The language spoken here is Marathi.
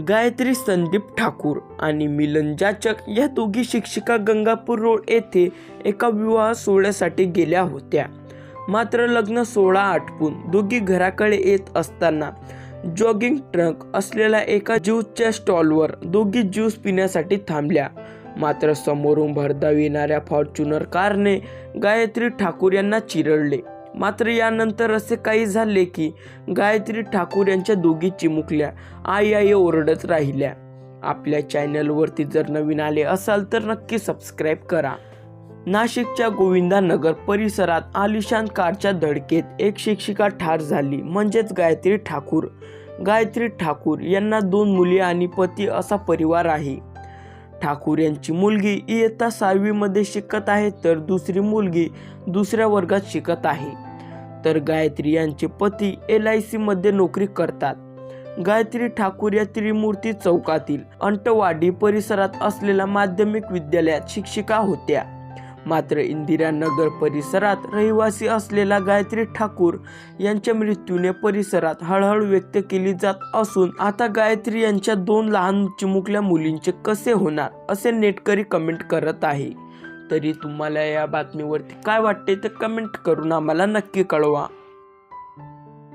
गायत्री संदीप ठाकूर आणि मिलन जाचक या दोघी शिक्षिका गंगापूर रोड येथे एका विवाह सोहळ्यासाठी गेल्या होत्या. मात्र लग्न सोहळा आटपून दोघी घराकडे येत असताना जॉगिंग ट्रक असलेल्या एका ज्यूसच्या स्टॉलवर दोघी ज्यूस पिण्यासाठी थांबल्या. मात्र समोरून भरधाव येणाऱ्या फॉर्च्युनर कारने गायत्री ठाकूर यांना चिरडले. मात्र यानंतर असे काही झाले की गायत्री ठाकूर यांच्या दोघी चिमुकल्या आई आई ओरडत राहिल्या. आपल्या चॅनलवरती जर नवीन आले असाल तर नक्की सबस्क्राईब करा. नाशिकच्या गोविंदा नगर परिसरात आलिशान कारच्या धडकेत एक शिक्षिका ठार झाली म्हणजेच गायत्री ठाकूर. गायत्री ठाकूर यांना दोन मुली आणि पती असा परिवार आहे. ठाकूर यांची मुलगी इयत्ता सहावीमध्ये शिकत आहे तर दुसरी मुलगी दुसऱ्या वर्गात शिकत आहे. तर गायत्री यांचे पती एल आय सीमध्ये नोकरी करतात. गायत्री ठाकूर या त्रिमूर्ती चौकातील अंटवाडी परिसरात असलेल्या माध्यमिक विद्यालयात शिक्षिका होत्या. मात्र इंदिरानगर परिसरात रहिवासी असलेला गायत्री ठाकूर यांच्या मृत्यूने परिसरात हळहळ व्यक्त केली जात असून आता गायत्री यांच्या दोन लहान चिमुकल्या मुलींचे कसे होणार असे नेटकरी कमेंट करत आहे. तरी तुम्हाला या बातमीवरती काय वाटते ते कमेंट करून आम्हाला नक्की कळवा.